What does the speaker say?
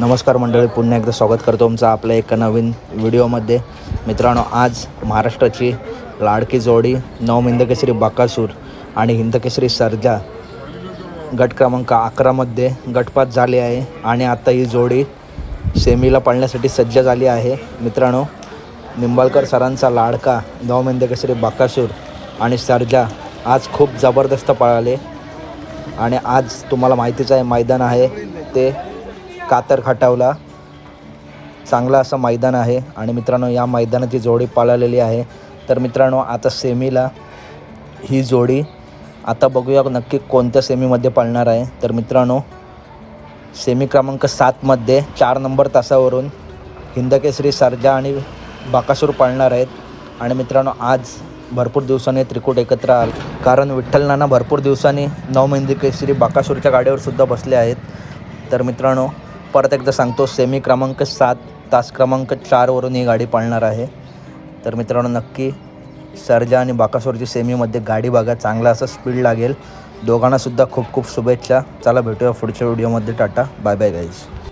नमस्कार मंडळी पुन्हा एकदा स्वागत करतो तुमचं आपल्या एका नवीन व्हिडिओमध्ये. मित्रांनो आज महाराष्ट्राची लाडकी जोडी नऊ हिंदकेसरी बाकासूर आणि हिंदकेसरी सर्जा गट क्रमांक अकरामध्ये गटपात झाली आहे आणि आता ही जोडी सेमीला पळण्यासाठी सज्ज झाली आहे. मित्रांनो निंबाळकर सरांचा लाडका नऊ हिंदकेसरी बाकासूर आणि सर्जा आज खूप जबरदस्त पळाले. आणि आज तुम्हाला माहितीच आहे मैदान आहे ते कातर खटावला. चांगला असं मैदान आहे आणि मित्रांनो या मैदानाची जोडी पाळलेली आहे. तर मित्रांनो आता सेमीला ही जोडी आता बघूया नक्की कोणत्या सेमीमध्ये पळणार आहे. तर मित्रांनो सेमी क्रमांक सातमध्ये चार नंबर तासावरून हिंदकेसरी सरजा आणि बाकासूर पळणार आहेत. आणि मित्रांनो आज भरपूर दिवसांनी त्रिकूट एकत्र आल. कारण विठ्ठल नाना भरपूर दिवसांनी नऊ हिंदकेसरी बाकासूरच्या गाडीवर सुद्धा बसले आहेत. तर मित्रांनो परत एकदा सांगतो सेमी क्रमांक सात तास क्रमांक चारवरून ही गाडी पळणार आहे. तर मित्रांनो नक्की सर्जा आणि बाकासोरची सेमीमध्ये गाडी बघा चांगला असा स्पीड लागेल. दोघांनासुद्धा खूप खूप शुभेच्छा. चला भेटूया पुढच्या व्हिडिओमध्ये टाटा. Bye bye guys